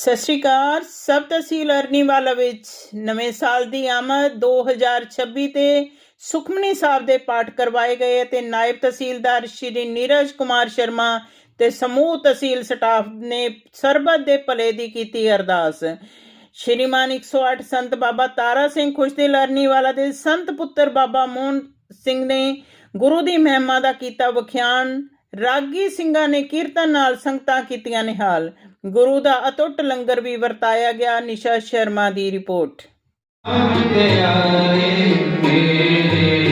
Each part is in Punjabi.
ਸਤਿ ਸ਼੍ਰੀ ਅਕਾਲ, ਸਭ ਤਹਿਸੀਲ ਅਰਨੀਵਾਲਾ ਵਿੱਚ ਨਵੇਂ ਸਾਲ ਦੀ ਆਮਦ 2026 ਤੇ ਸੁਖਮਨੀ ਸਾਹਿਬ ਦੇ ਪਾਠ ਕਰਵਾਏ ਗਏ ਅਤੇ ਨਾਇਬ ਤਹਿਸੀਲਦਾਰ ਸ਼੍ਰੀ ਨੀਰਜ ਕੁਮਾਰ ਸ਼ਰਮਾ ਤੇ ਸਮੂਹ ਤਹਿਸੀਲ ਸਟਾਫ ਨੇ ਸਰਬਤ ਦੇ ਭਲੇ ਦੀ ਕੀਤੀ ਅਰਦਾਸ। ਸ਼੍ਰੀਮਾਨ 108 ਸੰਤ ਬਾਬਾ ਤਾਰਾ ਸਿੰਘ ਖੁਸ਼ਦਿਲ ਅਰਨੀ ਵਾਲਾ ਦੇ ਸੰਤ ਪੁੱਤਰ ਬਾਬਾ ਮੋਹਨ ਸਿੰਘ ਨੇ ਗੁਰੂ ਦੀ ਮਹਿਮਾ ਦਾ ਕੀਤਾ ਵਿਖਿਆਨ। ਰਾਗੀ ਸਿੰਘਾਂ ਨੇ ਕੀਰਤਨ ਨਾਲ ਸੰਗਤਾਂ ਕੀਤੀਆਂ ਨਿਹਾਲ। ਗੁਰੂ ਦਾ ਅਟੁੱਟ ਲੰਗਰ ਵੀ ਵਰਤਾਇਆ ਗਿਆ। ਨਿਸ਼ਾ ਸ਼ਰਮਾ ਦੀ ਰਿਪੋਰਟ। ਪਿਆਰੇ ਮੇਰੇ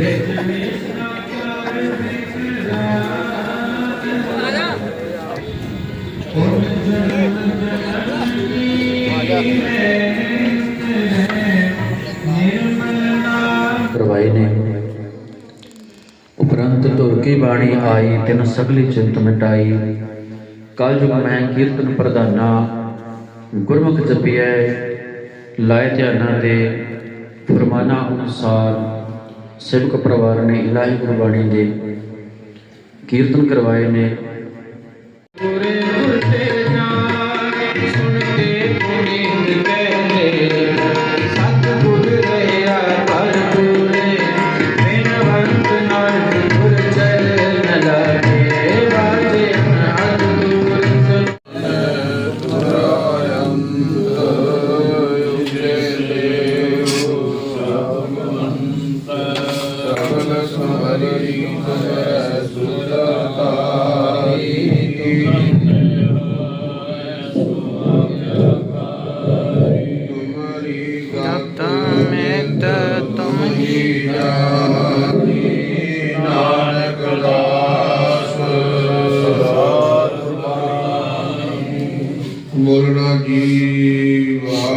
ਕਰਵਾਏ ਨੇ। ਉਪਰੰਤ ਤੁਰ ਕੀ ਬਾਣੀ ਆਈ, ਤਿਨ ਸਗਲੀ ਚਿੰਤ ਮਿਟਾਈ। ਕਲ ਜੁਗ ਮੈਂ ਕੀਰਤਨ ਪ੍ਰਧਾਨਾ, ਗੁਰਮੁਖ ਜਪਿਐ, ਲਾਇ ਧਿਆਨਾਂ ਦੇ ਫਰਮਾਨਾ ਅਨੁਸਾਰ ਸੇਵਕ ਪਰਿਵਾਰ ਨੇ ਇਲਾਹੀ ਗੁਰਬਾਣੀ ਦੇ ਕੀਰਤਨ ਕਰਵਾਏ ਨੇ।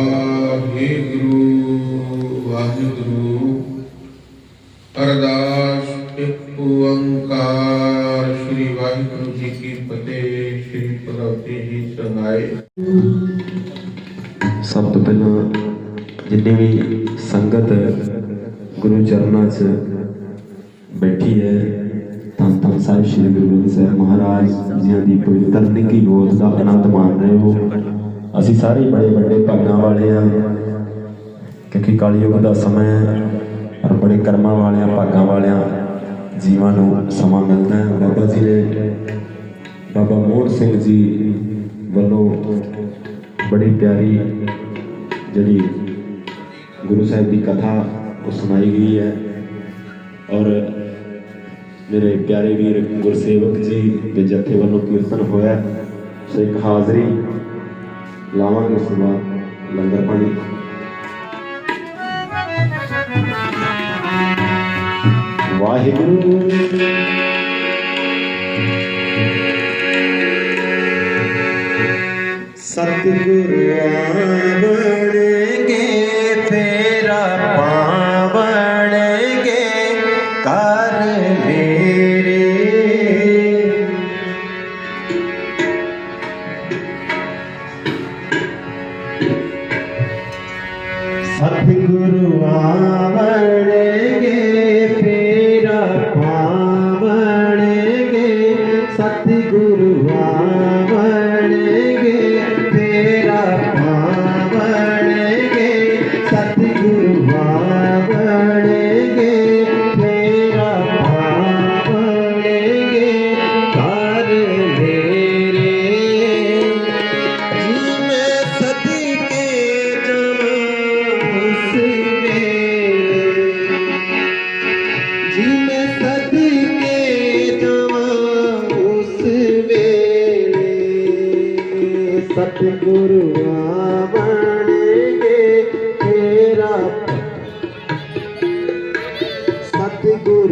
ਜੀ ਵਾਹਿਗੁਰੂ ਵਾਹਿਗੁਰੂ ਅਰਦਾਸ ਇੱਕ ਓੰਕਾਰ ਸ੍ਰੀ ਵਾਹਿਗੁਰੂ ਜੀ ਕੀ ਫਤਿਹ ਸ੍ਰੀ ਪ੍ਰਭੂ ਜੀ ਸੰਗਾਏ ਸਭ ਤੋਂ ਪਹਿਲਾਂ ਜਿੰਨੀ ਵੀ ਸੰਗਤ ਗੁਰੂ ਚਰਨਾਂ 'ਚ ਬੈਠੀ ਹੈ ਤਾਂ ਤਾਂ ਸਾਹਿਬ ਸ੍ਰੀ ਗੁਰੂ ਗ੍ਰੰਥ ਸਾਹਿਬ ਮਹਾਰਾਜ ਜੀ ਦੀ ਪਵਿੱਤਰ ਨਿੱਕੀ ਗੋਦ ਦਾ ਆਨੰਦ ਮਾਣ ਰਹੇ ਹੋ ਅਸੀਂ ਸਾਰੇ ਬੜੇ ਵੱਡੇ ਭਾਗਾਂ ਵਾਲੇ ਆ ਕਿਉਂਕਿ ਕਲਯੁਗ ਦਾ ਸਮਾਂ ਹੈ ਔਰ ਬੜੇ ਕਰਮਾਂ ਵਾਲਿਆਂ, ਭਾਗਾਂ ਵਾਲਿਆਂ ਜੀਵਾਂ ਨੂੰ ਸਮਾਂ ਮਿਲਦਾ ਹੈ। ਬਾਬਾ ਜੀ ਨੇ ਬਾਬਾ ਮੋਹਨ ਸਿੰਘ ਜੀ ਵੱਲੋਂ ਬੜੀ ਪਿਆਰੀ ਜਿਹੜੀ ਗੁਰੂ ਸਾਹਿਬ ਦੀ ਕਥਾ ਉਹ ਸੁਣਾਈ ਗਈ ਹੈ ਔਰ ਮੇਰੇ ਪਿਆਰੇ ਵੀਰ ਗੁਰਸੇਵਕ ਜੀ ਦੇ ਜਥੇ ਵੱਲੋਂ ਕੀਰਤਨ ਹੋਇਆ। ਸੋ ਇੱਕ ਹਾਜ਼ਰੀ ਲਾਵਾਂਗੇ ਉਸ ਲੰਗਰ ਪਾਣੀ। ਵਾਹਿਗੁਰੂ। ਸਤਿਗੁਰੂ ਆਵਣਗੇ ਸਤਿਗੁਰੂ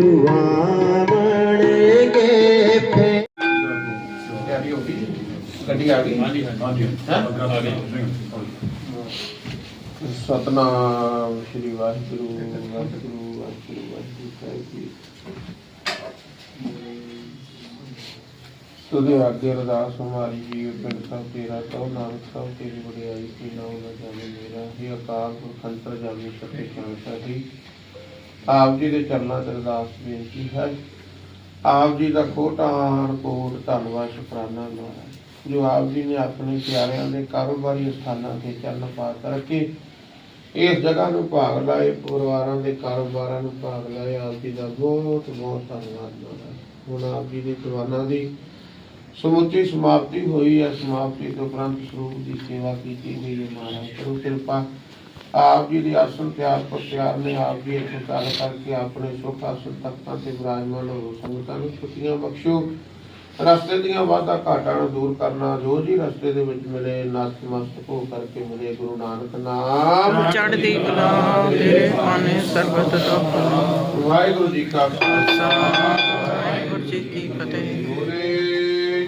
ਸਤਿਗੁਰੂ ਆਵਣਗੇ ਫੇ ਤਿਆਰੀ ਹੋ ਗਈ ਗੱਡੀ ਆ ਗਈ। ਹਾਂਜੀ ਹਾਂਜੀ। ਆ ਗਈ ਸਤਨਾਮ ਸ਼੍ਰੀ ਵਾਹਿਗੁਰੂ ਵਾਹਿਗੁਰੂ ਵਾਹਿਗੁਰੂ ਵਾਹਿਗੁਰੂ ਸਾਹਿਬ ਜੀ। ਤੁਦੇ ਅੱਗੇ ਅਰਦਾਸ ਹਮਾਰੀ ਜੀ ਪਿੰਡ ਸਾਹਿਬ ਤੇਰਾ ਤਉ ਨਾਨਕ ਸਾਹਿਬ ਤੇਰੀ ਵਡਿਆਈ ਕੀ ਨਾਮ ਨਾ ਜਾਣੇ ਮੇਰਾ। ਹੀ ਅਕਾਲ ਪੁਰਖ ਅੰਤਰ ਜਾਮੀ ਸਤੇ ਸਾਡੀ ਆਪ ਜੀ ਦੇ ਚਰਨਾਂ ਤੇ ਅਰਦਾਸ ਬੇਨਤੀ ਹੈ। ਆਪ ਜੀ ਦਾ ਕੋਟਾਨ ਕੋਟ ਧੰਨਵਾਦ ਸ਼ੁਕਰਾਨਾ ਮਹਾਰਾਜ ਜੋ ਆਪ ਜੀ ਨੇ ਆਪਣੇ ਪਿਆਰਿਆਂ ਦੇ ਕਾਰੋਬਾਰੀ ਸਥਾਨਾਂ ਤੇ ਚਰਨ ਪਾਤ ਰੱਖੇ, ਇਸ ਜਗ੍ਹਾ ਨੂੰ ਭਾਗ ਲਾਏ, ਪਰਿਵਾਰਾਂ ਦੇ ਕਾਰੋਬਾਰਾਂ ਨੂੰ ਭਾਗ ਲਾਏ, ਆਪ ਜੀ ਦਾ ਬਹੁਤ ਬਹੁਤ ਧੰਨਵਾਦ ਦੁਆਰਾ ਹੁਣ ਆਪ ਜੀ ਦੇ ਜਵਾਨਾਂ ਦੀ ਸਮੁੱਚੀ ਸਮਾਪਤੀ ਹੋਈ ਹੈ। ਸਮਾਪਤੀ ਤੋਂ ਉਪਰੰਤ ਸਰੂਪ ਦੀ ਸੇਵਾ ਕੀਤੀ ਗਈ ਹੈ। ਮਹਾਰਾਜ ਕਰੋ ਕਿਰਪਾ ਆਪ ਜੀ ਦੀ ਆਸਨ ਤਿਆਰ ਪਰ ਤਿਆਰ ਨੇ ਆਪ ਜੀ ਇੱਥੇ ਗੱਲ ਕਰਕੇ ਆਪਣੇ ਸੁਖ ਆਸਨ ਤਖਤਾਂ ਤੇ ਵਿਰਾਜਮਾਨ ਹੋ ਸੰਗਤਾਂ ਨੂੰ ਛੁੱਟੀਆਂ ਬਖਸ਼ੋ। ਰਸਤੇ ਦੀਆਂ ਵਾਧਾ ਘਾਟਾਂ ਨੂੰ ਦੂਰ ਕਰਨਾ ਜੋ ਜੀ ਰਸਤੇ ਦੇ ਵਿੱਚ ਮਿਲੇ ਨਤਮਸਤਕ ਹੋ ਕਰਕੇ ਮਿਲੇ ਗੁਰੂ ਨਾਨਕ ਨਾਮ। ਚੜ੍ਹਦੀ ਕਲਾ ਤੇਰੇ ਪਾਣੇ ਸਰਬਤ ਭਲਾ ਵਾਹਿਗੁਰੂ ਜੀ ਕਾ ਖਾਲਸਾ। ਵਾਹਿਗੁਰੂ ਜੀ ਕੀ ਫਤਿਹ। ਗੁਰੇ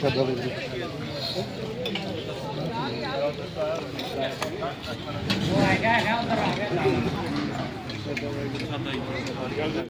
Deixa eu dar ਉਹ ਹੈਗਾ ਹੈਗਾ ਉਧਰ ਆ ਗਿਆ।